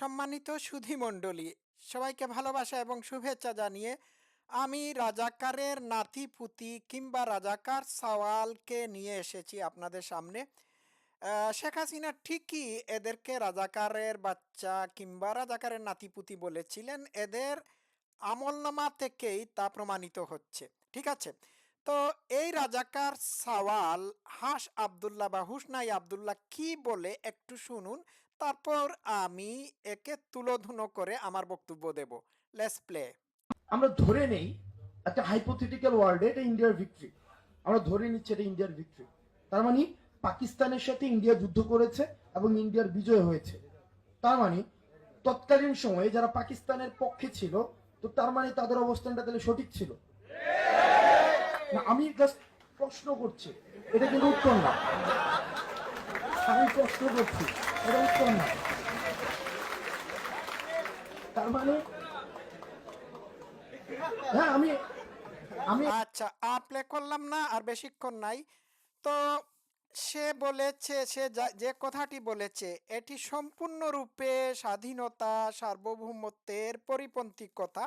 সম্মানিত সুধীমণ্ডলী সবাইকে ভালোবাসা এবং শুভেচ্ছা জানিয়ে আমি রাজাকারের নাতি পুতি কিংবা রাজাকার সওয়ালকে নিয়ে এসেছি আপনাদের সামনে। শেখ হাসিনা ঠিকই এদেরকে রাজাকারের বাচ্চা কিংবা রাজাকারের নাতিপুতি বলেছিলেন। এদের আমলনামা থেকেই তা প্রমাণিত হচ্ছে, ঠিক আছে? তো এই রাজাকার সওয়াল হাস আবদুল্লাহ বা হুসনাই আবদুল্লাহ কি বলে একটু শুনুন। তারপর আমি একে তুলোধুনো করে আমার বক্তব্য দেব। লেস প্লে আমরা ধরে নেই একটা হাইপোথেটিক্যাল ওয়ার্ল্ডে এটা ইন্ডিয়ার ভিক্টরি আমরা ধরে নিচ্ছি এটা ইন্ডিয়ার ভিক্টরি তার মানে পাকিস্তানের সাথে ইন্ডিয়া যুদ্ধ করেছে এবং ইন্ডিয়ার বিজয় হয়েছে। তার মানে তৎকালীন সময়ে যারা পাকিস্তানের পক্ষে ছিল, তো তার মানে তাদের অবস্থানটা তাহলে সঠিক ছিল? না, আমি জাস্ট প্রশ্ন করছি। এটা কিন্তু উত্তর না। আমি প্রশ্ন করছি। মানে? হ্যাঁ আচ্ছা আর করলাম না, আর বেশিক্ষণ নাই। তো সে বলেছে, সে যে কথাটি বলেছে, এটি সম্পূর্ণরূপে স্বাধীনতা, সার্বভৌমত্বের পরিপন্থী কথা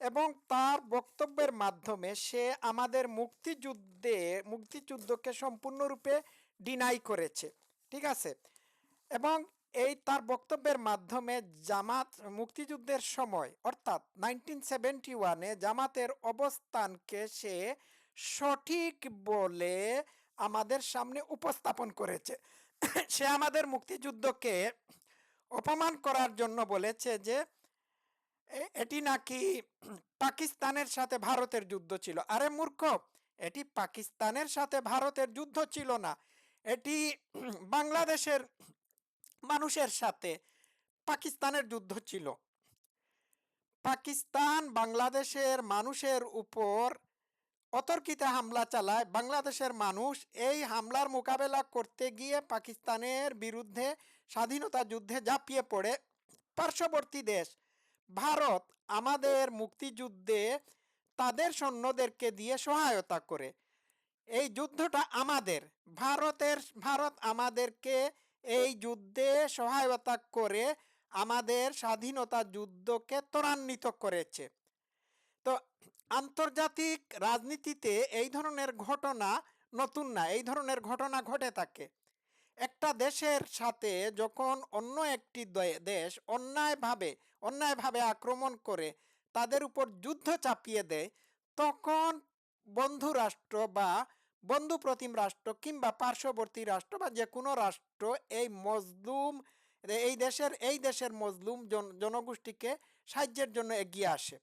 এবং তার বক্তব্যের মাধ্যমে সে আমাদের মুক্তিযুদ্ধে, মুক্তিযুদ্ধকে সম্পূর্ণরূপে ডিনাই করেছে। ঠিক আছে? এবং এই তার বক্তব্যের মাধ্যমে জামাত মুক্তিযুদ্ধের সময়, অর্থাৎ নাইনটিন সেভেন্টি ওয়ানে জামাতের অবস্থানকে সে সঠিক বলে আমাদের সামনে উপস্থাপন করেছে। সে আমাদের মুক্তিযুদ্ধকে অপমান করার জন্য বলেছে যে এটি নাকি পাকিস্তানের সাথে ভারতের যুদ্ধ ছিল। আরে মূর্খ, এটি পাকিস্তানের সাথে ভারতের যুদ্ধ ছিল না। এটি বাংলাদেশের মানুষের সাথে পাকিস্তানের যুদ্ধ ছিল। পাকিস্তান বাংলাদেশের মানুষের উপর অতর্কিতে হামলা চালায়। বাংলাদেশের মানুষ এই হামলার মোকাবেলা করতে গিয়ে পাকিস্তানের বিরুদ্ধে স্বাধীনতা যুদ্ধে ঝাঁপিয়ে পড়ে। পার্শ্ববর্তী দেশ, ভারত আমাদের মুক্তিযুদ্ধে তাদের সৈন্যদেরকে দিয়ে সহায়তা করে। এই যুদ্ধটা আমাদের, ভারতের, ভারত আমাদেরকে এই যুদ্ধে সহায়তা করে আমাদের স্বাধীনতা যুদ্ধকে ত্বরান্বিত করেছে। তো আন্তর্জাতিক রাজনীতিতে এই ধরনের ঘটনা নতুন না, এই ধরনের ঘটনা ঘটে থাকে। একটা দেশের সাথে যখন অন্য একটি দেশ অন্যায়ভাবে অন্যায়ভাবে আক্রমণ করে তাদের উপর যুদ্ধ চাপিয়ে দেয়, তখন বন্ধু রাষ্ট্র বা বন্ধু প্রতিম রাষ্ট্র কিংবা পার্শ্ববর্তী রাষ্ট্র বা যে কোনো রাষ্ট্র, এই মজলুম, এই দেশের এই দেশের মজলুম জনগোষ্ঠীকে সাহায্যের জন্য এগিয়ে আসে।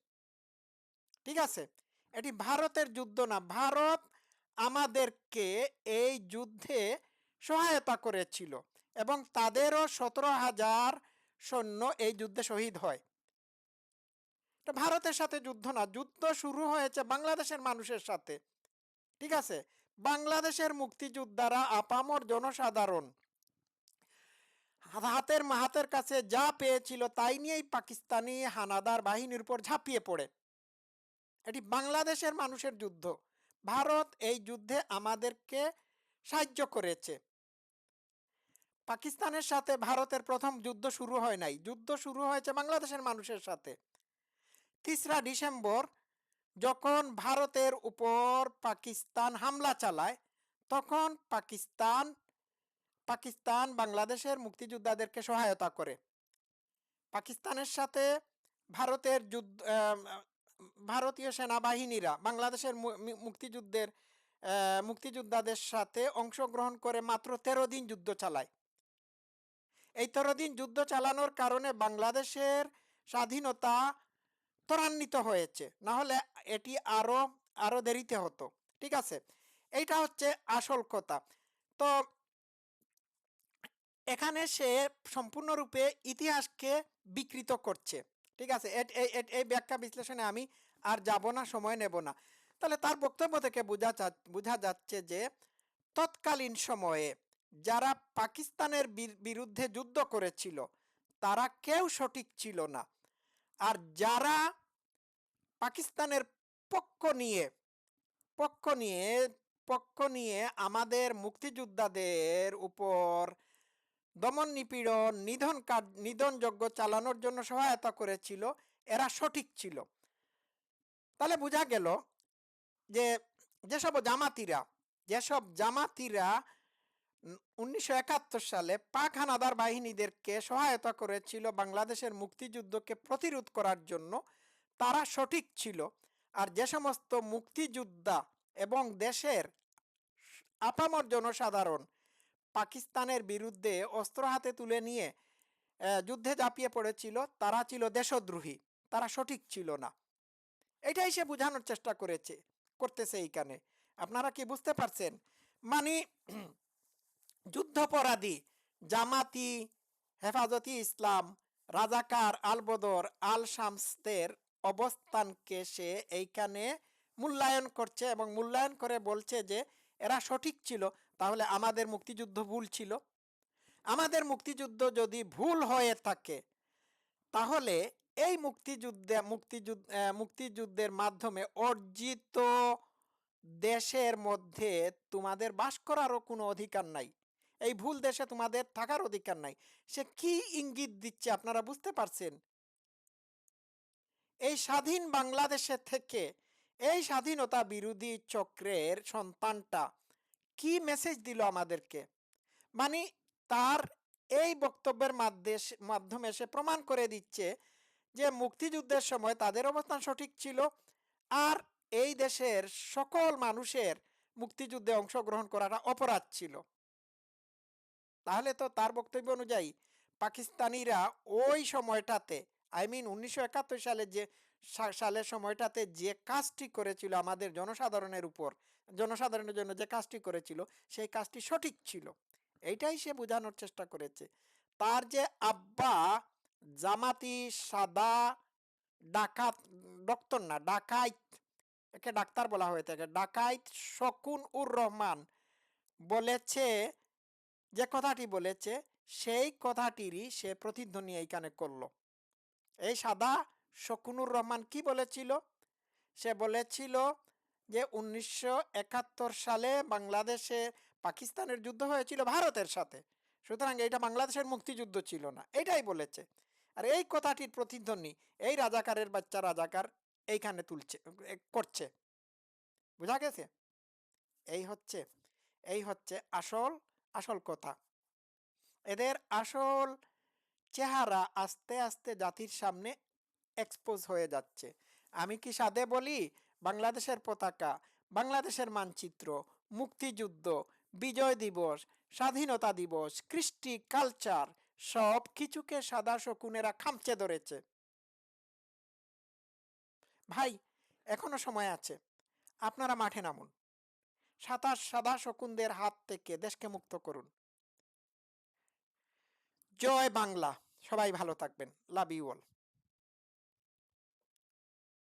ঠিক আছে? এটি ভারতের যুদ্ধ না। ভারত আমাদেরকে এই যুদ্ধে সহায়তা করেছিল এবং তাদেরও সতেরো হাজার সৈন্য এই যুদ্ধে শহীদ হয়। ভারতের সাথে যুদ্ধ না। যুদ্ধ শুরু হয়েছে বাংলাদেশের মানুষের সাথে। ঠিক আছে? বাংলাদেশের মুক্তিযোদ্ধারা আপামর জনসাধারণ হাতের মাহাতের কাছে যা পেয়েছিল তাই নিয়েই পাকিস্তানি হানাদার বাহিনীর উপর ঝাঁপিয়ে পড়ে। এটি বাংলাদেশের মানুষের যুদ্ধ। ভারত এই যুদ্ধে আমাদেরকে সাহায্য করেছে। পাকিস্তানের সাথে ভারতের প্রথম যুদ্ধ শুরু হয় নাই। যুদ্ধ শুরু হয়েছে বাংলাদেশের মানুষের সাথে। তিসরা ডিসেম্বর যখন ভারতের উপর পাকিস্তান হামলা চালায়, তখন পাকিস্তান পাকিস্তান বাংলাদেশের মুক্তিযোদ্ধাদেরকে সহায়তা করে। পাকিস্তানের সাথে ভারতের যুদ্ধ ভারতীয় সেনাবাহিনীরা বাংলাদেশের মুক্তিযুদ্ধের মুক্তিযোদ্ধাদের সাথে অংশগ্রহণ করে মাত্র তেরো দিন যুদ্ধ চালায়। এই তেরো দিন যুদ্ধ চালানোর কারণে বাংলাদেশের স্বাধীনতা ত্বরান্বিত হয়েছে। না হলে এটি আরও আরও দেরিতে হতো। ঠিক আছে? এইটা হচ্ছে আসল কথা। তো এখানে সে সম্পূর্ণরূপে ইতিহাসকে বিকৃত করছে। ঠিক আছে? এই ব্যাখ্যা বিশ্লেষণে আমি আর যাব না, সময় নেব না। তাহলে তার বক্তব্য থেকে বোঝা বোঝা যাচ্ছে যে, তৎকালীন সময়ে যারা পাকিস্তানের বিরুদ্ধে যুদ্ধ করেছিল, তারা কেউ সঠিক ছিল না। আর যারা পাকিস্তানের পক্ষ নিয়ে পক্ষ নিয়ে পক্ষ নিয়ে আমাদের মুক্তিযোদ্ধাদের উপর দমন নিপীড়ন, নিধন কাজ, নিধন যজ্ঞ চালানোর জন্য সহায়তা করেছিল, এরা সঠিক ছিল। তাহলে বোঝা গেল যে যেসব জামাতিরা যেসব জামাতিরা উনিশশো একাত্তর সালে পাক হানাদার বাহিনীদেরকে সহায়তা করেছিল বাংলাদেশের মুক্তিযুদ্ধকে প্রতিরোধ করার জন্য। তারা সঠিক ছিল আর যে সমস্ত মুক্তিযোদ্ধা এবং দেশের আপামর জনসাধারণ পাকিস্তানের বিরুদ্ধে অস্ত্র হাতে তুলে নিয়ে যুদ্ধে ঝাঁপিয়ে পড়েছিল, তারা ছিল দেশদ্রোহী, তারা সঠিক ছিল না। এটাই সে বোঝানোর চেষ্টা করেছে, করতেছে এইখানে। আপনারা কি বুঝতে পারছেন? মানে যুদ্ধপরাধী, জামাতি, হেফাজতি ইসলাম, রাজাকার আলবদর আল শামসদের অবস্থানকে সে এইখানে মূল্যায়ন করছে এবং মূল্যায়ন করে বলছে যে, এরা সঠিক ছিল, তাহলে আমাদের মুক্তিযুদ্ধ ভুল ছিল। আমাদের মুক্তিযুদ্ধ যদি ভুল হয়ে থাকে, তাহলে এই মুক্তিযুদ্ধে, মুক্তিযুদ্ধ মুক্তিযুদ্ধের মাধ্যমে অর্জিত দেশের মধ্যে তোমাদের বাস করারও কোনো অধিকার নাই। এই ভুল দেশে তোমাদের থাকার অধিকার নাই। সে কি ইঙ্গিত দিচ্ছে আপনারা বুঝতে পারছেন? এই স্বাধীন বাংলাদেশে থেকে এই স্বাধীনতা বিরোধী চক্রের সন্তানটা কি মেসেজ দিল আমাদেরকে? মানে তার এই বক্তব্যের মাধ্যে- মাধ্যমে সে প্রমাণ করে দিচ্ছে যে মুক্তিযুদ্ধের সময় তাদের অবস্থান সঠিক ছিল আর এই দেশের সকল মানুষের মুক্তিযুদ্ধে অংশগ্রহণ করাটা অপরাধ ছিল। তাহলে তো তার বক্তব্য অনুযায়ী পাকিস্তানিরা ওই সময়টাতে আই মিন উনিশশো একাত্তর সালে যে সালের সময়টাতে যে কাজটি করেছিল আমাদের জনসাধারণের উপর, জনসাধারণের জন্য যে কাজটি করেছিল, সেই কাজটি সঠিক ছিল। এইটাই সে বোঝানোর চেষ্টা করেছে। তার যে আব্বা জামাতি সাদা ডাকাত, ডক্টর না, ডাকাইত, একে ডাক্তার বলা হয়ে থাকে, ডাকাইত শকুন উর রহমান বলেছে যে কথাটি বলেছে, সেই কথাটিরই সে প্রতিধ্বনি এইখানে করল। এই সাদা শকুনুর রহমান কি বলেছিল? সে বলেছিল যে উনিশশো একাত্তর সালে বাংলাদেশে পাকিস্তানের যুদ্ধ হয়েছিল ভারতের সাথে। সুতরাং এটা বাংলাদেশের মুক্তিযুদ্ধ ছিল না, এটাই বলেছে। আর এই কথাটির প্রতিধ্বনি এই রাজাকারের বাচ্চা রাজাকার এইখানে তুলছে করছে। বোঝা গেছে? এই হচ্ছে এই হচ্ছে আসল আসল কথা। এদের আসল চেহারা আস্তে আস্তে জাতির সামনে এক্সপোজ হয়ে যাচ্ছে। আমি কি সাদে বলি? বাংলাদেশের পতাকা, বাংলাদেশের মানচিত্র, মুক্তিযুদ্ধ, বিজয় দিবস, স্বাধীনতা দিবস, কৃষ্টি কালচার সব কিছুকে সাদা শকুনেরা খামচে ধরেছে। ভাই, এখনও সময় আছে। আপনারা মাঠে নামুন। সাতাশ সাদা শকুনদের হাত থেকে দেশকে মুক্ত করুন। জয় বাংলা। সবাই ভালো থাকবেন। Love you all